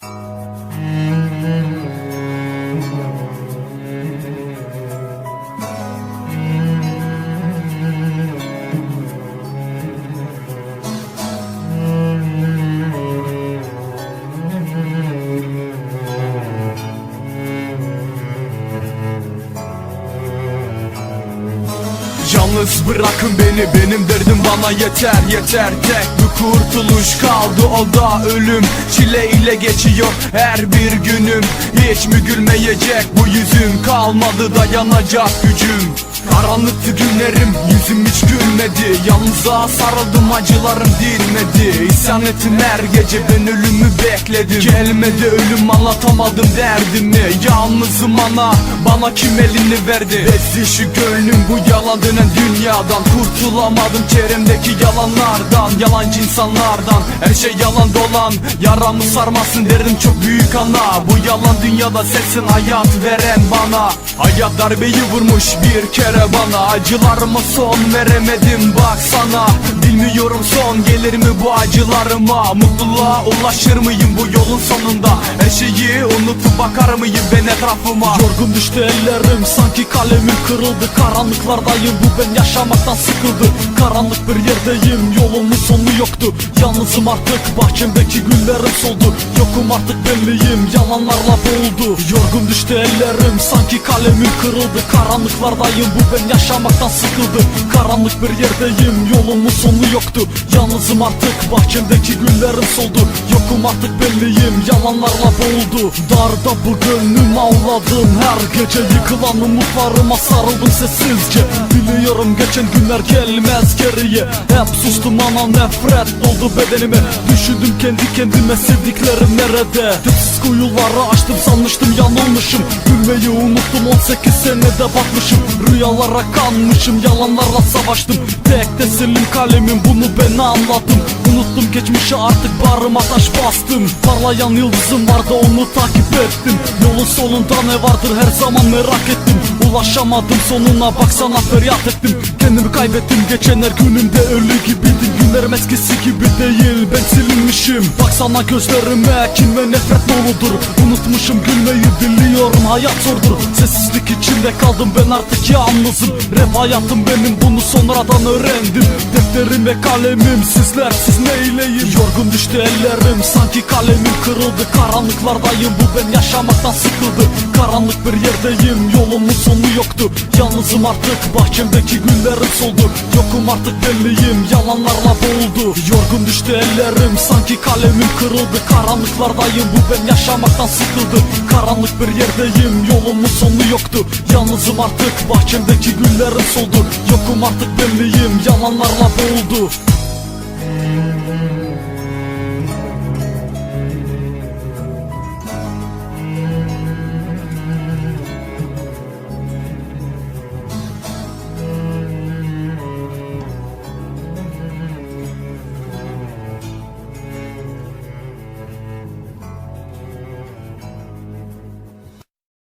Thank you. Yalnız bırakın beni benim derdim bana yeter yeter. Tek bir kurtuluş kaldı o da ölüm. Çile ile geçiyor her bir günüm. Hiç mi gülmeyecek bu yüzüm? Kalmadı dayanacak gücüm. Karanlıktı günlerim yüzüm hiç gülmedi. Yalnızlığa sarıldım acılarım dinmedi. İsyan ettim her gece ben ölümü bekledim. Gelmedi ölüm anlatamadım derdimi. Yalnızım ana bana kim elini verdi? Bezdi şu gönlüm bu yalan dönen dünyadan. Kurtulamadım çevremdeki yalanlardan. Yalancı insanlardan. Her şey yalan dolan. Yaramı sarmasın derim çok büyük ana. Bu yalan dünyada sensin hayat veren bana. Hayat darbeyi vurmuş bir kere bana. Acılarıma son veremedim baksana Bilmiyorum son gelir mi bu acılarıma? Mutluluğa ulaşır mıyım bu yolun sonunda? Her şeyi unutup bakar mıyım ben etrafıma? Yorgun ellerim sanki kalemim kırıldı. Karanlıklardayım bu ben yaşamaktan sıkıldı Karanlık bir yerdeyim yolumun sonu yoktu. Yalnızım artık bahçemdeki güllerim soldu. Yokum artık belliyim yalanlarla boğuldu Yorgun düştü ellerim sanki kalemim kırıldı. Karanlıklardayım bu ben yaşamaktan sıkıldı Karanlık bir yerdeyim yolumun sonu yoktu. Yalnızım artık bahçemdeki güllerim soldu. Yokum artık belliyim yalanlarla boğuldu Darda bu gönlüm ağladım. Her gece Yıkılan umutlarıma sarıldım sessizce. Biliyorum geçen günler gelmez geriye. Hep sustum ana nefret doldu bedenime. Düşündüm kendi kendime sevdiklerim nerede? Dipsiz kuyuları açtım sanmıştım yanılmışım. Gülmeyi unuttum 18 senede batmışım. Rüyalara kanmışım yalanlarla savaştım. Tek tesellim kalemim bunu ben anlattım. Unuttum geçmişi artık bağrıma taş bastım. Parlayan yıldızım vardı onu takip ettim. Yolun sonunda ne vardır her zaman merak ettim. Ulaşamadım sonuna baksana feryat ettim Kendimi kaybettim. Geçen her günümde ölü gibiydim Günlerim eskisi gibi değil. Ben silinmişim. Baksana gözlerime kin ve nefret doludur. Unutmuşum gülmeyi biliyorum. Hayat zordur. Sessizlik içinde kaldım. Ben artık yalnızım. Rap hayatım benim. Bunu sonradan öğrendim. Defterim ve kalemim sizler. Siz neyleyin Yorgun düştü ellerim. Sanki kalemim kırıldı. Karanlıklardayım. Bu ben yaşamaktan sıkıldı. Karanlık bir yerdeyim. Yolumun sonu yoktu. Yalnızım artık. Bahçemdeki güllerim soldu Yokum artık belliyim yalanlarla boğuldu Yorgun düştü ellerim sanki kalemim kırıldı. Karanlıklardayım bu ben yaşamaktan sıkıldı Karanlık bir yerdeyim yolumun sonu yoktu. Yalnızım artık bahçemdeki güllerim soldu. Yokum artık belliyim yalanlarla boğuldu